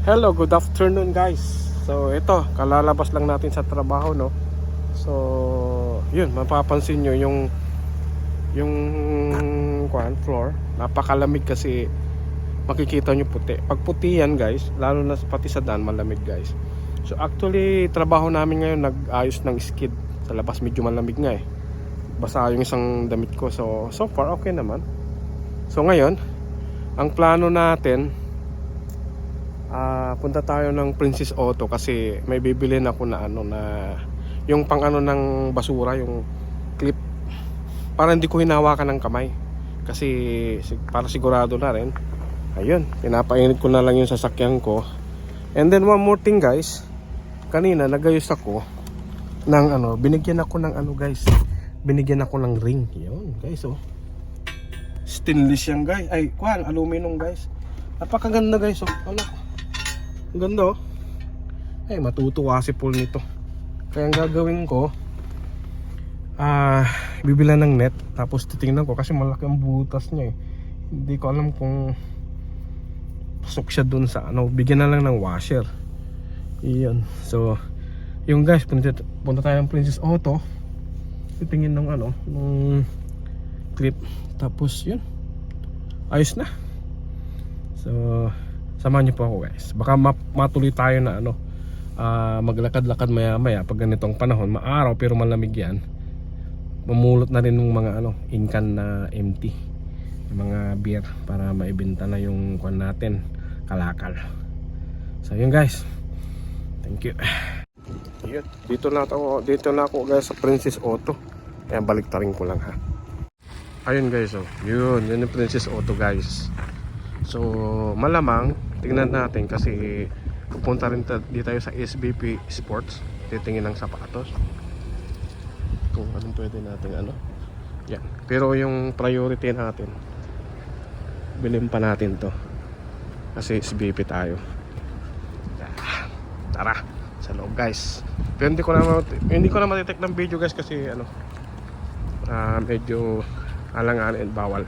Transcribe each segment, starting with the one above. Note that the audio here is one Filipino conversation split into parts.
Hello, good afternoon guys. So ito, kalalabas lang natin sa trabaho no. So, yun, mapapansin nyo yung yung kwan, floor, napakalamig kasi makikita nyo puti. Pag puti yan guys, lalo na pati sa daan malamig guys. So actually, trabaho namin ngayon nag-ayos ng skid sa labas medyo malamig nga eh. Basa yung isang damit ko. So so far okay naman. So ngayon, ang plano natin Ah, punta tayo ng Princess Auto kasi may bibilin ako na ano na yung pang ano ng basura, yung clip para hindi ko hinawakan ng kamay. Kasi para sigurado na rin. Ayun, pinapainit ko na lang yung sasakyan ko. And then one more thing guys. Kanina nagayos ako ng ano, binigyan ako ng ano guys. Binigyan ako ng ring. Yun, guys oh. Stainless yan guys. Ay, kwan, aluminum guys. Napakaganda guys oh. Ano? Ang ganda oh. Ay, matutuwa si Paul nito. Kaya ang gagawin ko, ah, bibilan ng net. Tapos titingnan ko kasi malaki ang butas niya eh. Hindi ko alam kung pasok siya dun sa ano. Bigyan na lang ng washer. Iyan. So, yung guys, punta, punta tayo ng Princess Auto. Titingin ng ano, ng clip. Tapos yun. Ayos na. So, samahan niyo po ako guys. Baka ma- matuloy tayo na ano, ah, maglakad-lakad maya-maya pag ganitong panahon, maaraw pero malamig yan. Mamulot na rin ng mga ano, inkan na empty. Mga beer para maibenta na yung kwan natin, kalakal. So yun guys. Thank you. Yun, dito na ako, dito na ako guys sa Princess Auto. Kaya balik tarin ko lang ha. Ayun guys, oh. Yun, yun yung Princess Auto guys. So, malamang tingnan natin kasi pupunta rin di tayo sa SBP Sports. Titingin ng sapatos. Kung anong pwede natin ano. Yan. Pero yung priority natin, bilhin pa natin to. Kasi SBP tayo. Ah, Tara, sa loob guys. Pero hindi ko na hindi ko na matitek ng video guys kasi ano ah, medyo alang-alang bawal.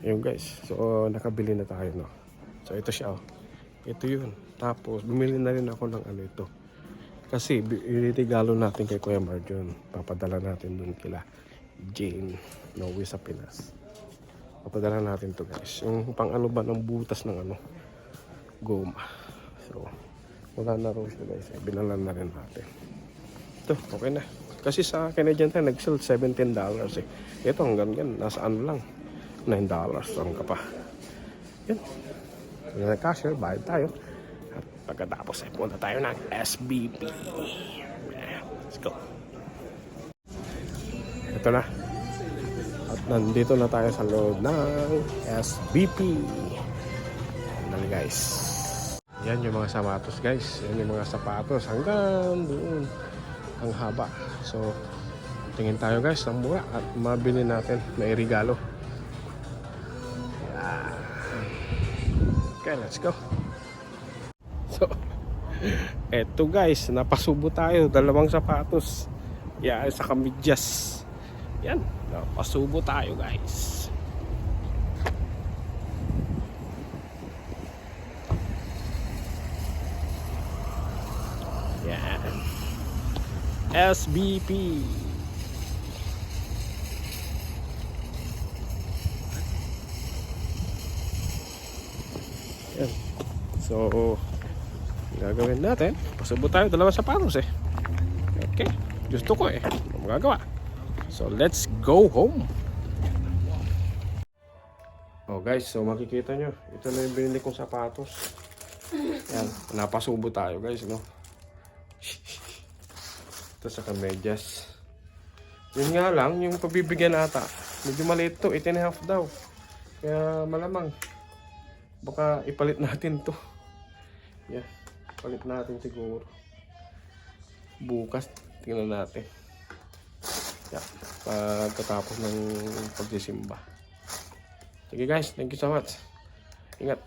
Yun guys. So nakabili na tayo no. So ito siya oh. Ito yun. Tapos bumili na rin ako ng ano ito. Kasi initigalo natin kay Kuya Marjon. Papadala natin dun kila Jane Noe sa Pinas. Papadala natin to guys. Yung pang ano ba ng butas ng ano goma. So wala na raw siya guys. Eh, Binalan na rin natin. Ito, okay na. Kasi sa Canadian time, nag-sell $17 eh. Ito hanggang yan, nasa ano lang. $9 lang ka pa. Yan. Yan ang cashier, bayad tayo. At pagkatapos ay punta tayo ng SBP. Let's go. Ito na. At nandito na tayo sa loob ng SBP. Dali guys. Yan yung mga sapatos guys. Yan yung mga sapatos hanggang doon. Ang haba. So, tingin tayo guys ng mura at mabili natin. May regalo. Okay, let's go. So, eto guys, napasubo tayo. Dalawang sapatos. Yan, sa kamidyas. Yan, napasubo tayo guys. Yan. SBP. Yan. So, gagawin natin. Pasubo tayo dalawa sa paros eh. Okay. Gusto ko eh. Ano magagawa? So, let's go home. Oh guys, so makikita nyo. Ito na yung binili kong sapatos. Yan. Napasubo tayo guys, no? Ito sa kamedyas. Yun nga lang, yung pabibigyan ata. Medyo maliit to, 8 and a half daw. Kaya malamang. Baka ipalit natin to. Yeah, palit natin siguro. Bukas, tingnan natin. Yeah, pagkatapos ng pagsisimba. Sige guys, thank you so much. Ingat.